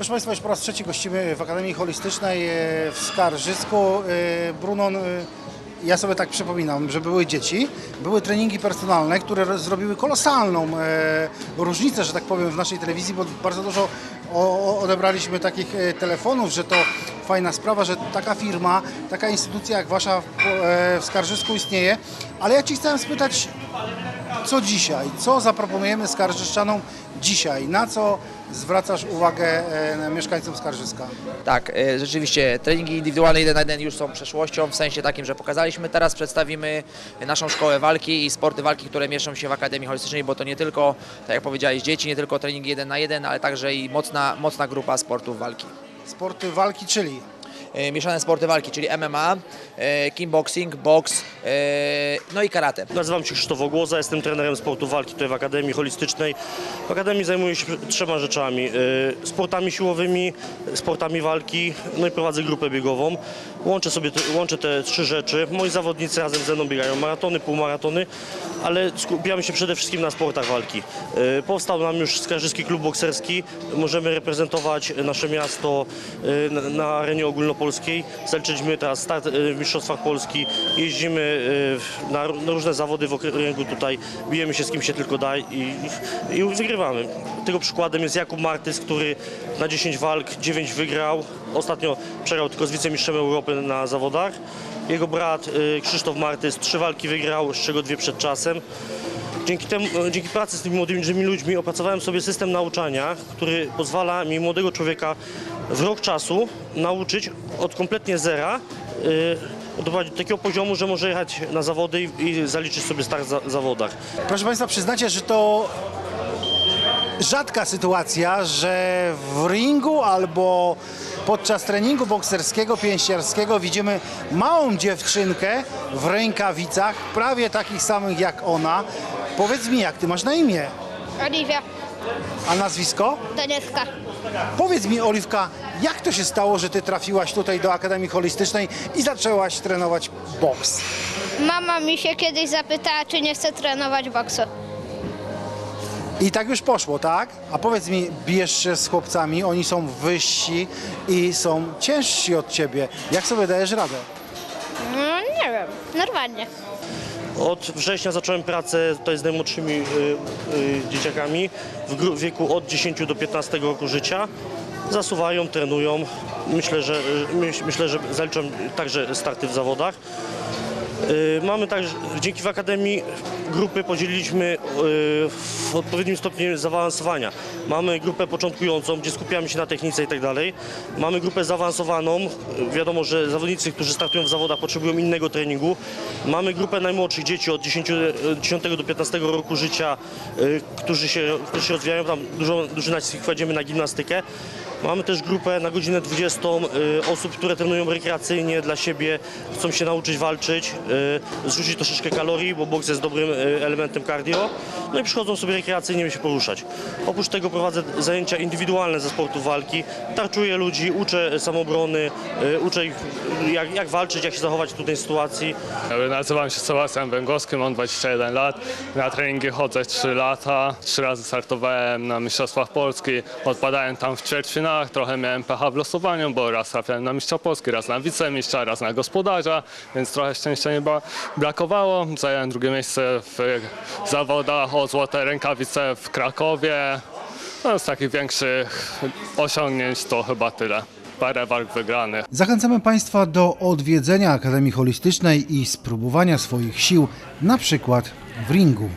Proszę Państwa, już po raz trzeci gościmy w Akademii Holistycznej e, w Skarżysku. E, Brunon, e, ja sobie tak przypominam, że były dzieci, były treningi personalne, które zrobiły kolosalną różnicę, że tak powiem, w naszej telewizji, bo bardzo dużo odebraliśmy takich telefonów, że to fajna sprawa, że taka firma, taka instytucja jak Wasza w Skarżysku istnieje. Ale ja Ci chciałem spytać, co dzisiaj? Co zaproponujemy skarżyszczanom dzisiaj? Na co zwracasz uwagę e, mieszkańcom Skarżyska? Tak, e, rzeczywiście treningi indywidualne 1 na 1 już są przeszłością, w sensie takim, że pokazaliśmy. Teraz przedstawimy naszą szkołę walki i sporty walki, które mieszczą się w Akademii Holistycznej, bo to nie tylko, tak jak powiedziałeś, dzieci, nie tylko treningi 1 na 1, ale także i mocna, mocna grupa sportów walki. Sporty walki, czyli Mieszane sporty walki, czyli MMA, e, kickboxing, boks, e, no i karate. Nazywam się Krzysztof Ogłoza, jestem trenerem sportu walki tutaj w Akademii Holistycznej. W Akademii zajmuję się trzema rzeczami. Sportami siłowymi, sportami walki, no i prowadzę grupę biegową. Łączę sobie te, łączę te trzy rzeczy. Moi zawodnicy razem ze mną biegają maratony, półmaratony, ale skupiamy się przede wszystkim na sportach walki. Powstał nam już Skarżyski Klub Bokserski. Możemy reprezentować nasze miasto na arenie ogólnopolskiej. Zaliczyliśmy teraz start y, w Mistrzostwach Polski. Jeździmy y, na, na różne zawody w okręgu tutaj. Bijemy się z kim się tylko da i, i wygrywamy. Tego przykładem jest Jakub Martys, który na 10 walk 9 wygrał. Ostatnio przegrał tylko z wicemistrzem Europy na zawodach. Jego brat y, Krzysztof Martys trzy walki wygrał, z czego dwie przed czasem. Dzięki, temu, e, dzięki pracy z tymi młodymi ludźmi opracowałem sobie system nauczania, który pozwala mi młodego człowieka w rok czasu nauczyć od kompletnie zera yy, doprowadzić do takiego poziomu, że może jechać na zawody i, i zaliczyć sobie start za, w zawodach. proszę Państwa, przyznacie, że to rzadka sytuacja, że w ringu albo podczas treningu bokserskiego, pięściarskiego widzimy małą dziewczynkę w rękawicach, prawie takich samych jak ona. Powiedz mi, jak Ty masz na imię? Oliwia A nazwisko? Doniecka. Powiedz mi, Oliwka, jak to się stało, że Ty trafiłaś tutaj do Akademii Holistycznej i zaczęłaś trenować boks? Mama mi się kiedyś zapytała, czy nie chcę trenować boksu. I tak już poszło, tak? A powiedz mi, bijesz się z chłopcami, oni są wyżsi i są ciężsi od ciebie. Jak sobie dajesz radę? No nie wiem, normalnie. Od września zacząłem pracę tutaj z najmłodszymi y, y, dzieciakami w wieku od 10 do 15 roku życia. Zasuwają, trenują. Myślę, że, y, myśl, myślę, że także starty w zawodach. Y, Mamy także, dzięki w Akademii grupy podzieliliśmy y, w odpowiednim stopniu zaawansowania. Mamy grupę początkującą, gdzie skupiamy się na technice i tak dalej. Mamy grupę zaawansowaną. Wiadomo, że zawodnicy, którzy startują w zawodach potrzebują innego treningu. Mamy grupę najmłodszych dzieci od 10, y, 10 do 15 roku życia, y, którzy się, którzy się rozwijają. Tam dużo, duży nacisk kładziemy na gimnastykę. Mamy też grupę na godzinę 20 y, osób, które trenują rekreacyjnie dla siebie, chcą się nauczyć walczyć, y, zrzucić troszeczkę kalorii, bo boks jest dobrym y, elementem cardio. No i przychodzą sobie rekreacyjnie się poruszać. Oprócz tego prowadzę zajęcia indywidualne ze sportu walki, tarczuję ludzi, uczę samoobrony, y, uczę ich jak, jak walczyć, jak się zachować w trudnej sytuacji. Nazywam się Sebastian Węgowski, mam 21 lat. Na treningi chodzę 3 lata. Trzy razy startowałem na Mistrzostwach Polski. Odpadałem tam w Trochę miałem pecha w losowaniu, bo raz trafiałem na mistrza Polski, raz na wicemistrza, raz na gospodarza, więc trochę szczęścia nie brakowało. Zająłem drugie miejsce w zawodach o złote rękawice w Krakowie. No, z takich większych osiągnięć to chyba tyle. Parę walk wygranych. Zachęcamy Państwa do odwiedzenia Akademii Holistycznej i spróbowania swoich sił, na przykład w ringu.